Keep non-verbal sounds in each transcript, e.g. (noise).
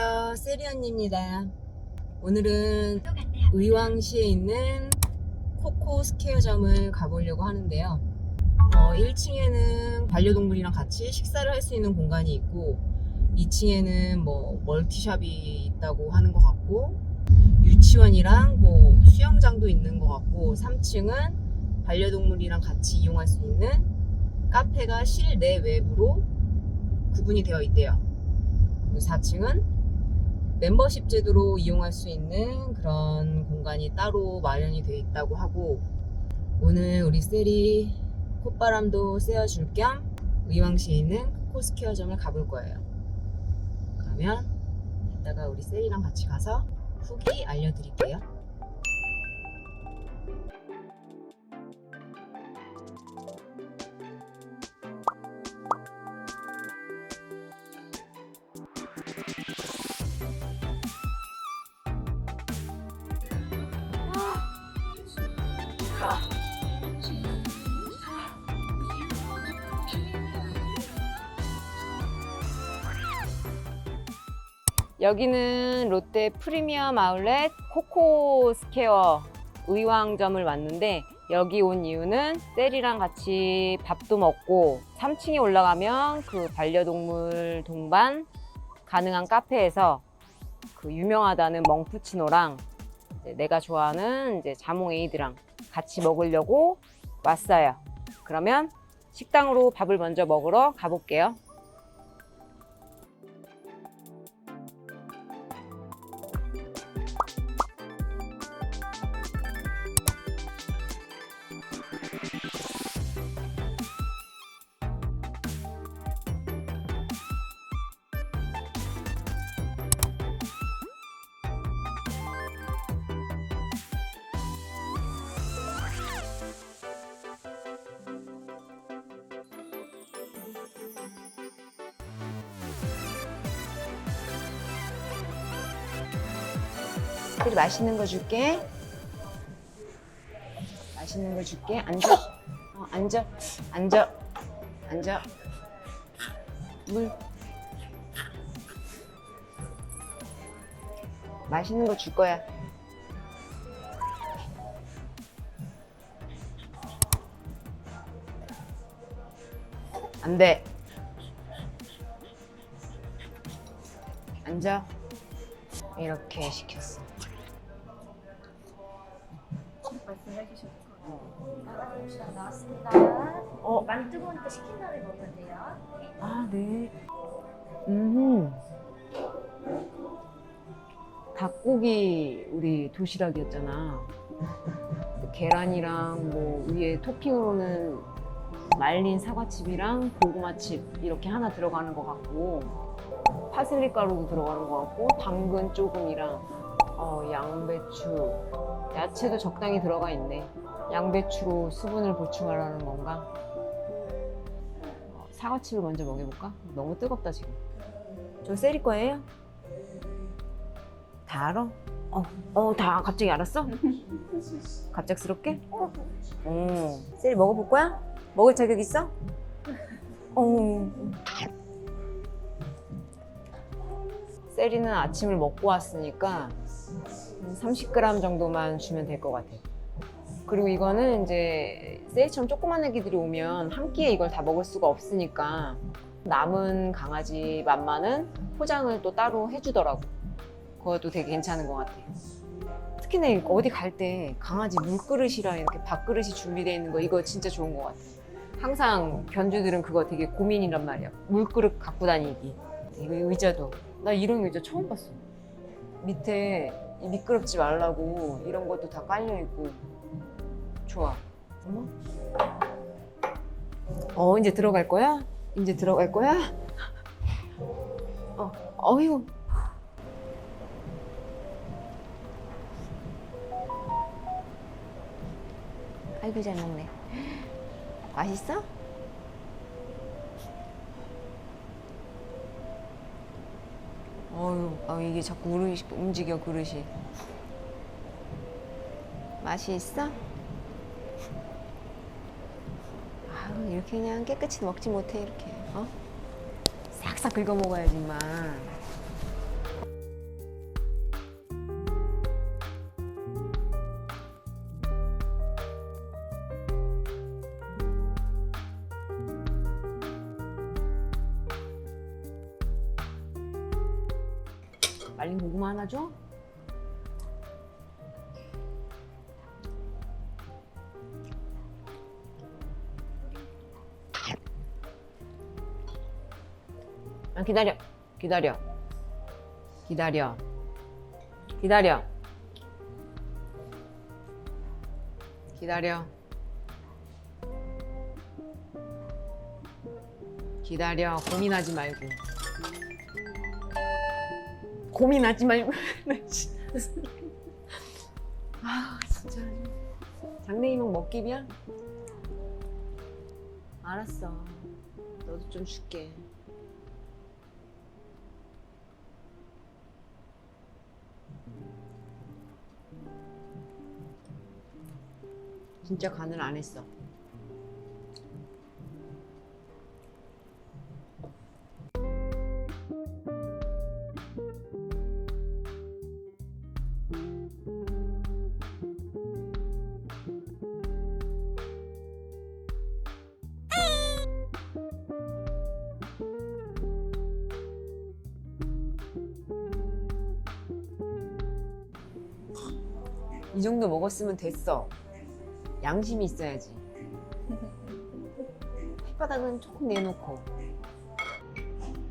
안녕하세요. 세리언입니다. 오늘은 의왕시에 있는 코코 스퀘어점을 가보려고 하는데요. 어, 1층에는 반려동물이랑 같이 식사를 할 수 있는 공간이 있고 2층에는 뭐 멀티샵이 있다고 하는 것 같고 유치원이랑 뭐 수영장도 있는 것 같고 3층은 반려동물이랑 같이 이용할 수 있는 카페가 실내 외부로 구분이 되어 있대요. 그리고 4층은 멤버십 제도로 이용할 수 있는 그런 공간이 따로 마련이 되어 있다고 하고 오늘 우리 셀이 콧바람도 쐬어줄 겸 의왕시에 있는 코스케어점을 가볼 거예요. 그러면 이따가 우리 셀이랑 같이 가서 후기 알려드릴게요. 여기는 롯데 프리미엄 아울렛 코코 스퀘어 의왕점을 왔는데 여기 온 이유는 셀이랑 같이 밥도 먹고 3층에 올라가면 그 반려동물 동반 가능한 카페에서 그 유명하다는 멍푸치노랑 내가 좋아하는 이제 자몽 에이드랑 같이 먹으려고 왔어요. 그러면 식당으로 밥을 먼저 먹으러 가볼게요. 그리 맛있는 거 줄게. 맛있는 거 줄게. 앉아. 어, 앉아. 앉아. 앉아. 물. 맛있는 거 줄 거야. 안 돼. 앉아. 이렇게 시켰어. 주셨고 나왔습니다. 어. 많이 뜨거우니까 식힌 다음에 먹으면 돼요. 아, 네. 음. 닭고기 우리 도시락이었잖아. 계란이랑 뭐 위에 토핑으로는 말린 사과칩이랑 고구마칩 이렇게 하나 들어가는 것 같고 파슬리 가루도 들어가는 것 같고 당근 조금이랑 어, 양배추 야채도 적당히 들어가 있네. 양배추로 수분을 보충하라는 건가? 어, 사과칩을 먼저 먹여볼까? 너무 뜨겁다 지금. 저 세리 거예요? 다 알아? 어, 어, 다 갑자기 알았어? 갑작스럽게? 어, 세리 먹어볼 거야? 먹을 자격 있어? 어. 세리는 아침을 먹고 왔으니까 한 30g 정도만 주면 될 것 같아. 그리고 이거는 이제 세리처럼 조그만 애기들이 오면 한 끼에 이걸 다 먹을 수가 없으니까 남은 강아지 맘마는 포장을 또 따로 해주더라고. 그것도 되게 괜찮은 것 같아. 특히나 어디 갈 때 강아지 물그릇이랑 이렇게 밥그릇이 준비되어 있는 거 이거 진짜 좋은 것 같아. 항상 견주들은 그거 되게 고민이란 말이야. 물그릇 갖고 다니기. 이거 의자도. 나 이런 의자 처음 봤어. 밑에 이 미끄럽지 말라고 이런 것도 다 깔려 있고. 좋아. 어머. 어, 이제 들어갈 거야? 이제 들어갈 거야? 어, 어휴. 아이고, 잘 먹네. 맛있어? 어휴, 아, 이게 자꾸 우르, 움직여, 그릇이. 맛이 있어? 아유, 이렇게 그냥 깨끗이 먹지 못해, 이렇게. 어? 싹싹 긁어 먹어야지만. 말린 고구마 하나 줘? 아, 기다려. 기다려. 기다려. 기다려. 기다려. 기다려. 고민하지 말고. 고민하지 말고. 나 진짜. 아, 진짜. 장래희망 먹기비야? 알았어. 너도 좀 줄게. 진짜 간을 안 했어. 이 정도 먹었으면 됐어. 양심이 있어야지. 혓바닥은 조금 내놓고.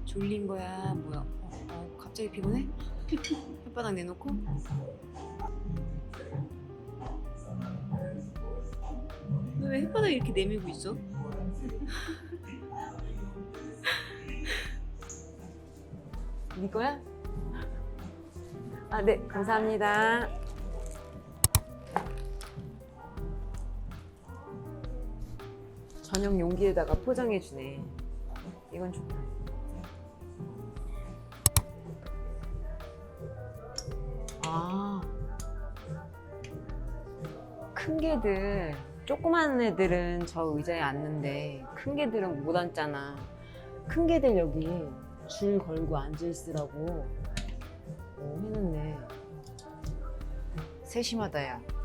졸린 거야, 뭐야? 어, 어, 갑자기 피곤해? (laughs) 혓바닥 내놓고? 너왜 혓바닥 이렇게 내밀고 있어? (laughs) 네 거야? 아, 네, 감사합니다. 전용 용기에다가 포장해 주네. 이건 좋다. 아. 큰 개들, 조그만 애들은 저 의자에 앉는데 큰 개들은 못 앉잖아. 큰 개들 여기 줄 걸고 앉아 있으라고 오, 해놨네. 세심하다, 야.